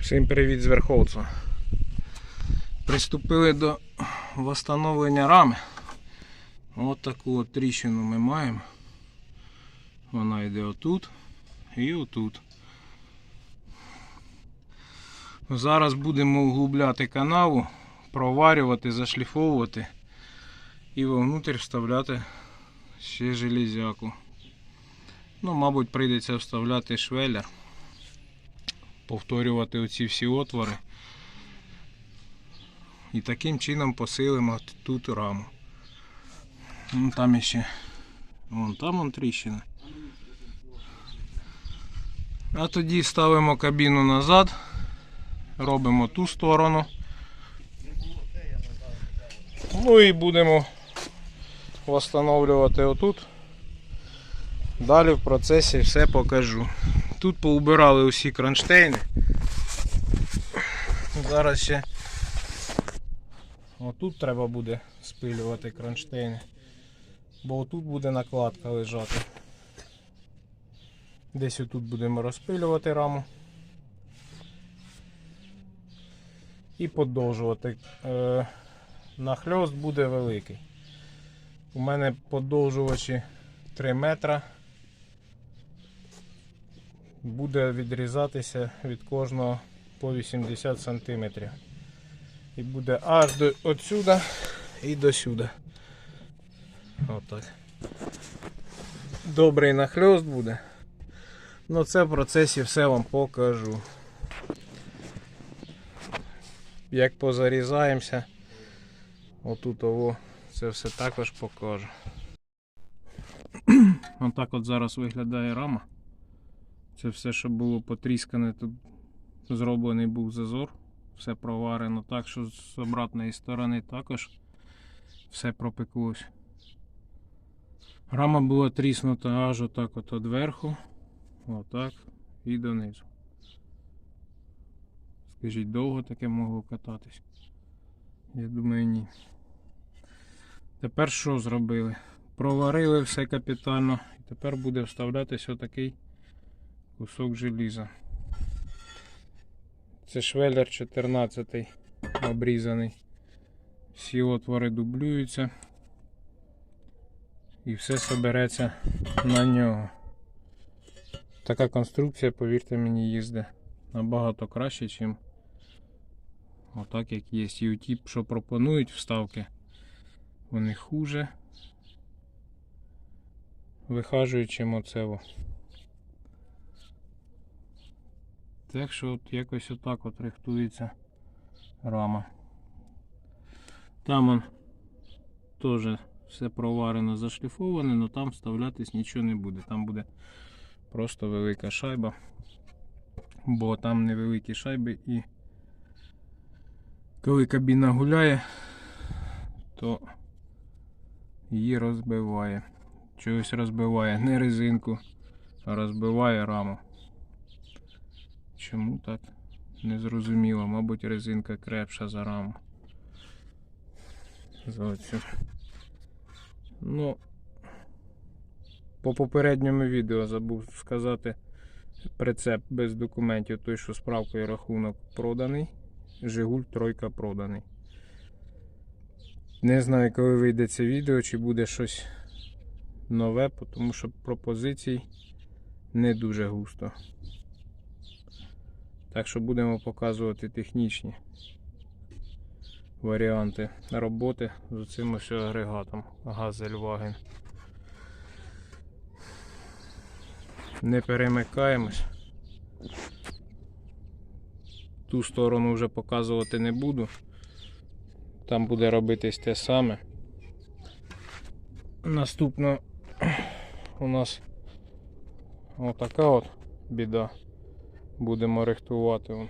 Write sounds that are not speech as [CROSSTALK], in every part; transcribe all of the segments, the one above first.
Всім привіт з Верховця. Приступили до встановлення рами. Ось таку от тріщину ми маємо. Вона йде отут і отут. Зараз будемо углубляти канаву, проварювати, зашліфовувати і вовнутрь вставляти ще железяку. Ну, мабуть, прийдеться вставляти швеллер повторювати оці всі отвори. І таким чином посилимо тут раму. Ну, там ще. Вон там вон тріщина. А тоді ставимо кабіну назад, робимо ту сторону. Ну і будемо встановлювати отут. Далі в процесі все покажу. Тут поубирали усі кронштейни. Зараз ще отут треба буде спилювати кронштейни. Бо отут буде накладка лежати. Десь отут будемо розпилювати раму. І подовжувати. Е, нахльост буде великий. У мене подовжувачі 3 метра буде відрізатися від кожного по 80 см. І буде аж до отсюда і до сюди. Отак. Добрий нахльост буде. Ну це в процесі все вам покажу. Як позарізаємося, отут ово, це все також покажу. [CLEARS THROAT] Отак от зараз виглядає рама. Це все, що було потріскане, тут зроблений був зазор, все проварено так, що з обратної сторони також все пропеклось. Рама була тріснута аж отак от від верху, отак і донизу. Скажіть, довго таке могло кататись? Я думаю, ні. Тепер що зробили? Проварили все капітально і тепер буде вставлятися отакий кусок желіза. Це швеллер 14 обрізаний. Всі отвори дублюються і все собереться на нього. Така конструкція, повірте мені, їздить набагато краще, ніж отак як є. І ті, що пропонують вставки, вони хуже вихажують, чим Так що от якось отак от рихтується рама. Там он теж все проварено, зашліфоване, але там вставлятись нічого не буде. Там буде просто велика шайба, бо там невеликі шайби і коли кабіна гуляє, то її розбиває. Чогось розбиває не резинку, а розбиває раму. Чому так? Незрозуміло, мабуть, резинка крепша за раму. За оцю. Ну, по попередньому відео забув сказати прицеп без документів, той, що справкою рахунок проданий. Жигуль тройка проданий. Не знаю, коли вийде це відео, чи буде щось нове, тому що пропозицій не дуже густо. Так що будемо показувати технічні варіанти роботи з цим ось агрегатом Газельваген. Не перемикаємось. Ту сторону вже показувати не буду. Там буде робитись те саме. Наступно у нас отака от біда. Будемо рихтувати вон,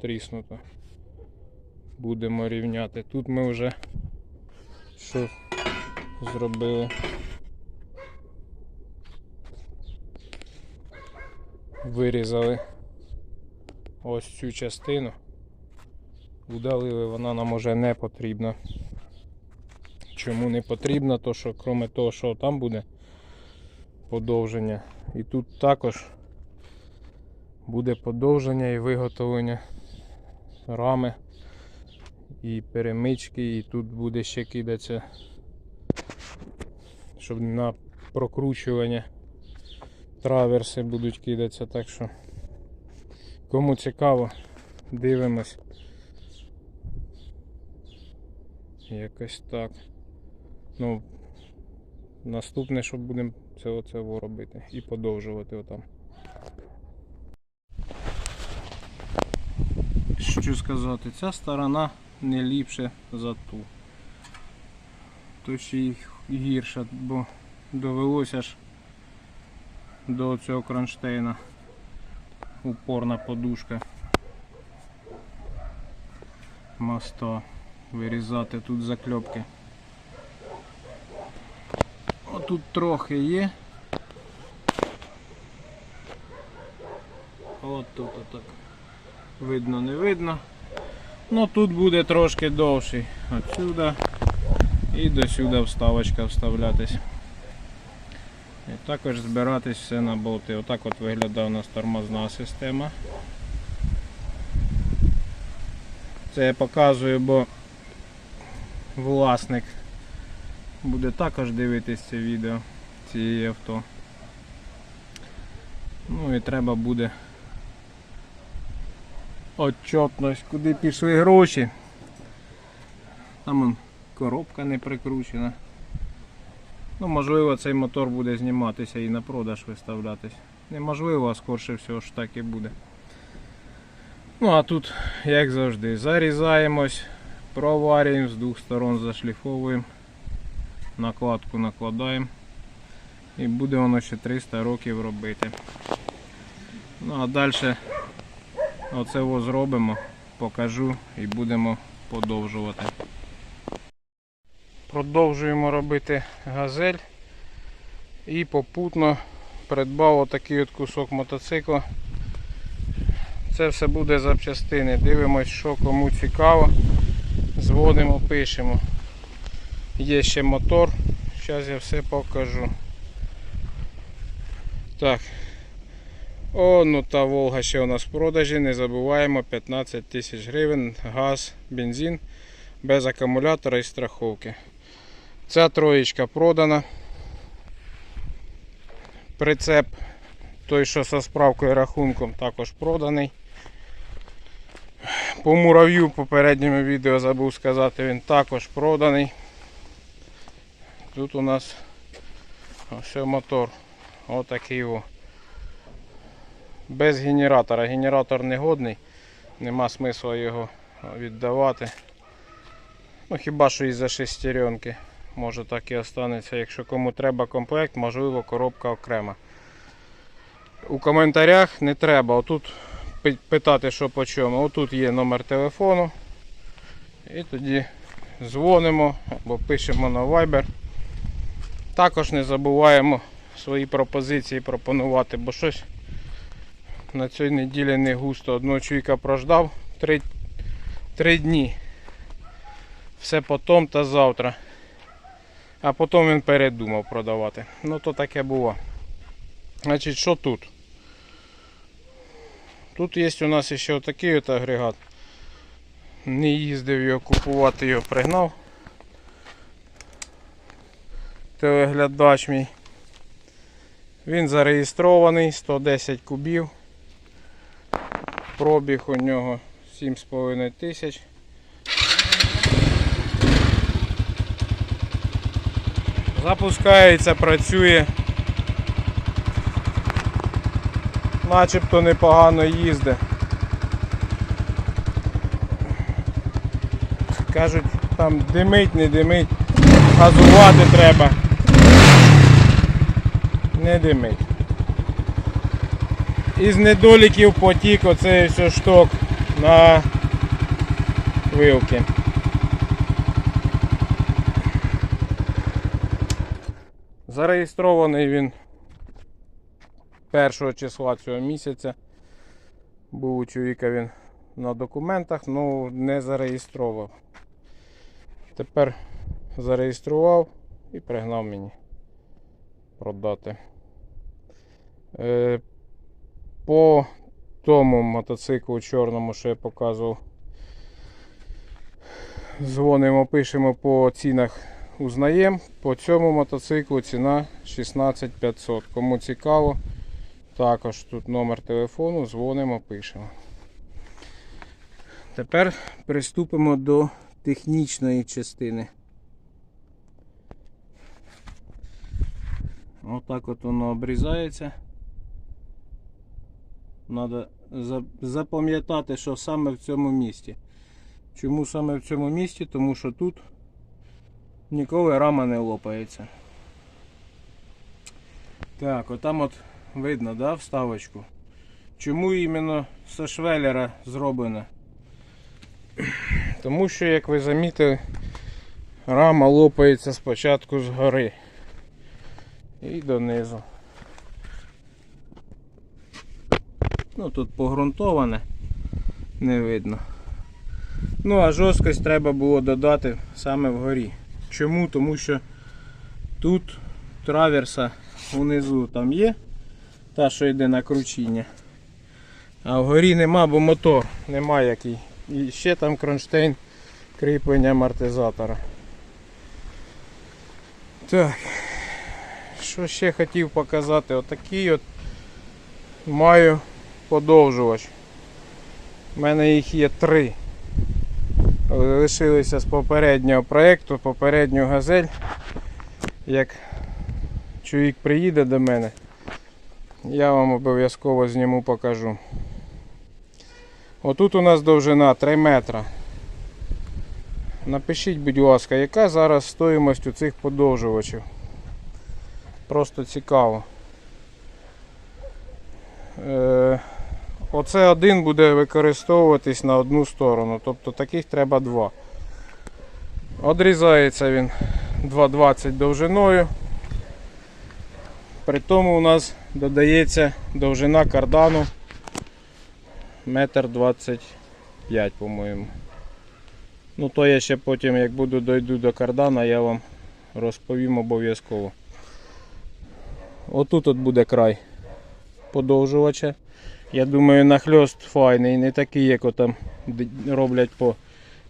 тріснуто. Будемо рівняти. Тут ми вже що зробили. Вирізали ось цю частину. Удалили, вона нам уже не потрібна. Чому не потрібно? То що крім того, що там буде подовження, і тут також буде подовження і виготовлення рами і перемички, і тут буде ще кидатися, щоб на прокручування траверси будуть кидатися. Так що кому цікаво, дивимось. Якось так. Ну, наступне, що будемо це оце робити і подовжувати отам. Що сказати, ця сторона не ліпше за ту. То ще й гірше, бо довелося ж до цього кронштейна упорна подушка моста вирізати тут закльопки. Отут трохи є. От тут отак. Видно, не видно. Ну тут буде трошки довший. Отсюда і до сюди вставочка вставлятись. І також збиратись все на болти. Отак от виглядає у нас тормозна система. Це я показую, бо власник буде також дивитись це відео цієї авто. Ну і треба буде отчетність, куди пішли гроші. Там он, коробка не прикручена. Ну, можливо, цей мотор буде зніматися і на продаж виставлятись. Неможливо, а скорше всього ж так і буде. Ну а тут, як завжди, зарізаємось, проварюємо з двох сторон, зашліфовуємо, накладку накладаємо. І буде воно ще 300 років робити. Ну а далі оце во зробимо, покажу і будемо подовжувати. Продовжуємо робити газель і попутно придбав отакий от кусок мотоцикла. Це все буде запчастини. Дивимось, що кому цікаво. Зводимо, пишемо. Є ще мотор. Зараз я все покажу. Так. О, ну та Волга ще у нас в продажі. Не забуваємо 15 тисяч гривень, газ, бензин без акумулятора і страховки. Ця троєчка продана. Прицеп, той, що зі справкою і рахунком, також проданий. По мурав'ю попередньому відео забув сказати, він також проданий. Тут у нас ось мотор. Отакий о. Без генератора. Генератор негодний, нема смисла його віддавати. Ну хіба що із-за шестеренки. Може так і останеться. Якщо кому треба комплект, можливо коробка окрема. У коментарях не треба. Отут питати, що по чому. Отут є номер телефону. І тоді дзвонимо або пишемо на Viber. Також не забуваємо свої пропозиції пропонувати, бо щось на цій неділі не густо. Одного чоловіка прождав 3, 3 дні. Все потом та завтра. А потім він передумав продавати. Ну то таке було. Значить, що тут? Тут є у нас ще отакий от агрегат. Не їздив його купувати, його пригнав. Телеглядач мій. Він зареєстрований, 110 кубів. Пробіг у нього 7,5 тисяч. Запускається, працює. Начебто непогано їздить. Кажуть, там димить, не димить, газувати треба. Не димить. Із недоліків потік оцей ось шток на вилки. Зареєстрований він 1 числа цього місяця. Був у чоловіка він на документах, але не зареєстрував. Тепер зареєстрував і пригнав мені продати. По тому мотоциклу чорному, що я показував. Дзвонимо, пишемо по цінах, узнаємо. По цьому мотоциклу ціна 16500. Кому цікаво, також тут номер телефону, дзвонимо, пишемо. Тепер приступимо до технічної частини. Отак от воно обрізається. Треба запам'ятати, що саме в цьому місці. Чому саме в цьому місці? Тому що тут ніколи рама не лопається. Так, отам от видно, да, вставочку. Чому іменно со швеллера зроблено? Тому що, як ви замітили, рама лопається спочатку згори і донизу. Ну тут погрунтоване, не видно. Ну а жорсткость треба було додати саме вгорі. Чому? Тому що тут траверса внизу там є, та що йде на кручіння. А вгорі нема, бо мотор нема який. І ще там кронштейн кріплення амортизатора. Так. Що ще хотів показати? Отакий от маю подовжувач. У мене їх є три. Лишилися з попереднього проєкту, попередню газель. Як чоловік приїде до мене, я вам обов'язково зніму покажу. Отут у нас довжина 3 метра. Напишіть, будь ласка, яка зараз стоїмость у цих подовжувачів. Просто цікаво. Е, Оце один буде використовуватись на одну сторону, тобто таких треба два. Одрізається він 2,20 довжиною. При тому у нас додається довжина кардану 1,25 м, по-моєму. Ну то я ще потім, як буду дойду до кардана, я вам розповім обов'язково. Отут от буде край подовжувача. Я думаю, нахльост файний, не такий, як там роблять по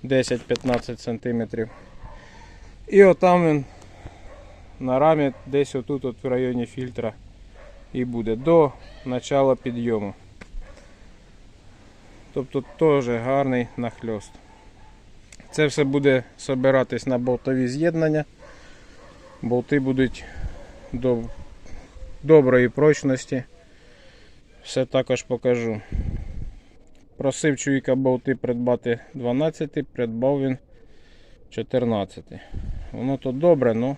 10-15 см. І отам він на рамі десь отут от в районі фільтра і буде до начала підйому. Тобто теж гарний нахльост. Це все буде збиратись на болтові з'єднання. Болти будуть до доброї прочності. Все також покажу. Просив чоловіка болти придбати 12, придбав він 14. Воно то добре, але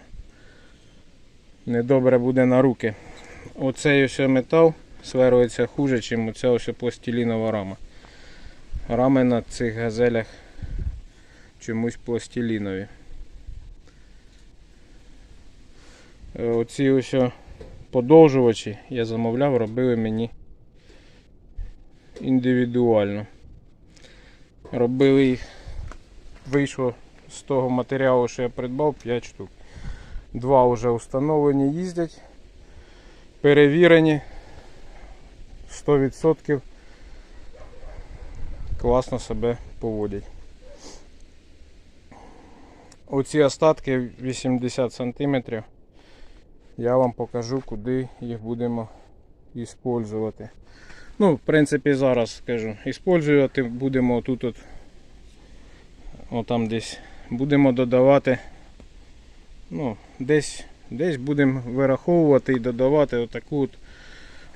не добре буде на руки. Оцей ось метал сверлиться хуже, ніж оця ось пластилінова рама. Рами на цих газелях чомусь пластилінові. Оці ось подовжувачі я замовляв, робили мені індивідуально. Робили їх, вийшло з того матеріалу, що я придбав 5 штук. Два вже встановлені, їздять, перевірені 100% класно себе поводять. Оці остатки 80 см я вам покажу, куди їх будемо використовувати. Ну, в принципі, зараз скажу, використовувати будемо тут от, отам десь будемо додавати, ну, десь десь будемо вираховувати і додавати отаку от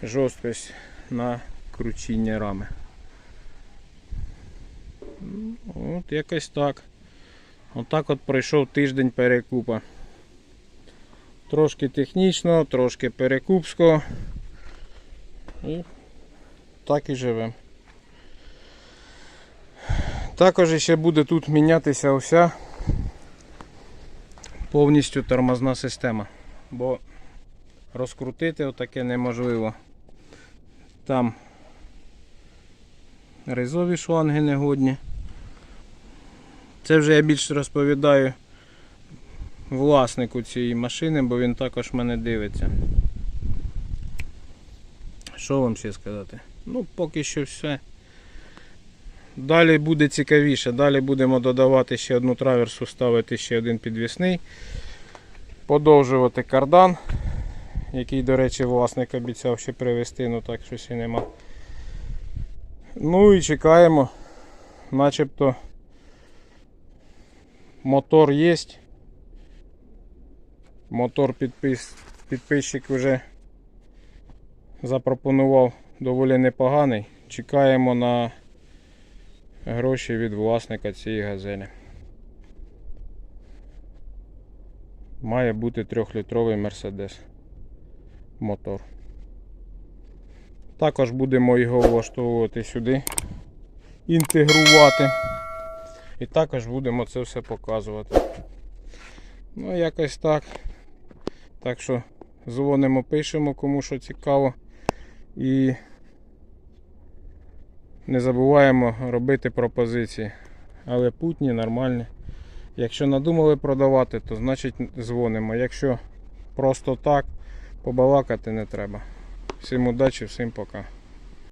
жорсткость на кручіння рами. Ну, От якось так. Отак от пройшов тиждень перекупа. Трошки технічно, трошки перекупського. І так і живемо. Також ще буде тут мінятися уся повністю тормозна система, бо розкрутити отаке неможливо. Там ризові шланги негодні. Це вже я більше розповідаю власнику цієї машини, бо він також мене дивиться. Що вам ще сказати? Ну, поки що все. Далі буде цікавіше. Далі будемо додавати ще одну траверсу, ставити ще один підвісний. Подовжувати кардан, який, до речі, власник обіцяв ще привезти, ну так щось і нема. Ну і чекаємо. Начебто мотор є. Мотор підпис... підписчик вже запропонував доволі непоганий. Чекаємо на гроші від власника цієї газелі. Має бути трьохлітровий Мерседес мотор. Також будемо його влаштовувати сюди, інтегрувати. І також будемо це все показувати. Ну, якось так. Так що дзвонимо, пишемо, кому що цікаво. І не забуваємо робити пропозиції. Але путні, нормальні. Якщо надумали продавати, то значить дзвонимо. Якщо просто так, побалакати не треба. Всім удачі, всім пока.